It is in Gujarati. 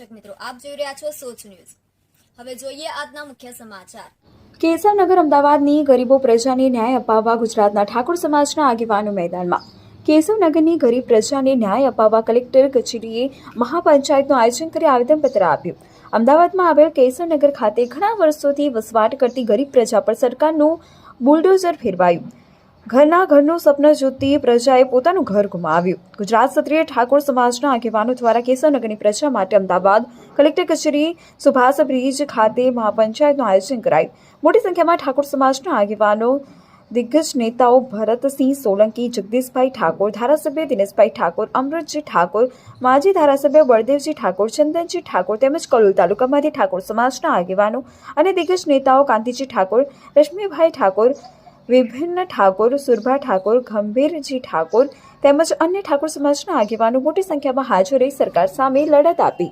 દર્શક મિત્રો, આપ જોઈ રહ્યા છો સોચ ન્યૂઝ. હવે જોઈએ આજના મુખ્ય સમાચાર. કેસરનગર અમદાવાદની ગરીબો પ્રજાને ન્યાય અપાવવા ગુજરાતના ઠાકોર સમાજના આગેવાનો મેદાનમાં. કેશવનગરની ગરીબ પ્રજાને ન્યાય અપાવવા કલેક્ટર કચેરીએ મહાપંચાયતનું આયોજન કરી આવેદનપત્ર આપ્યું. અમદાવાદમાં આવેલ કેશવનગર ખાતે ઘણા વર્ષોથી વસવાટ કરતી ગરીબ પ્રજા પર સરકારનું બુલડોઝર ફેરવાયું. ઘરના ઘરનું સપન જોતી પ્રજાએ પોતાનું ઘર ગુમાવ્યું. ગુજરાત ક્ષત્રિય ઠાકોર સમાજના આગેવાનો દ્વારા કેશવનગરની પ્રજા માટે અમદાવાદ કલેક્ટર કચેરી સુભાષ બ્રિજ ખાતે મહાપંચાયતનું આયોજન કરાયું. મોટી સંખ્યામાં ઠાકોર સમાજના આગેવાનો, દિગ્ગજ નેતાઓ ભરતસિંહ સોલંકી, જગદીશભાઈ ઠાકોર, ધારાસભ્ય દિનેશભાઈ ઠાકોર, અમૃતજી ઠાકોર, માજી ધારાસભ્ય બળદેવજી ઠાકોર ચંદનજી ઠાકોર તેમજ કલોલ તાલુકામાંથી ઠાકોર સમાજના આગેવાનો અને દિગ્ગજ નેતાઓ કાંતિજી ઠાકોર, રશ્મિભાઈ ઠાકોર વિભિન્ન ઠાકોર, સુરભા ઠાકોર, ગંભીરજી ઠાકોર તેમજ અન્ય ઠાકોર સમાજના આગેવાનો મોટી સંખ્યામાં હાજર રહી સરકાર સામે લડત આપી.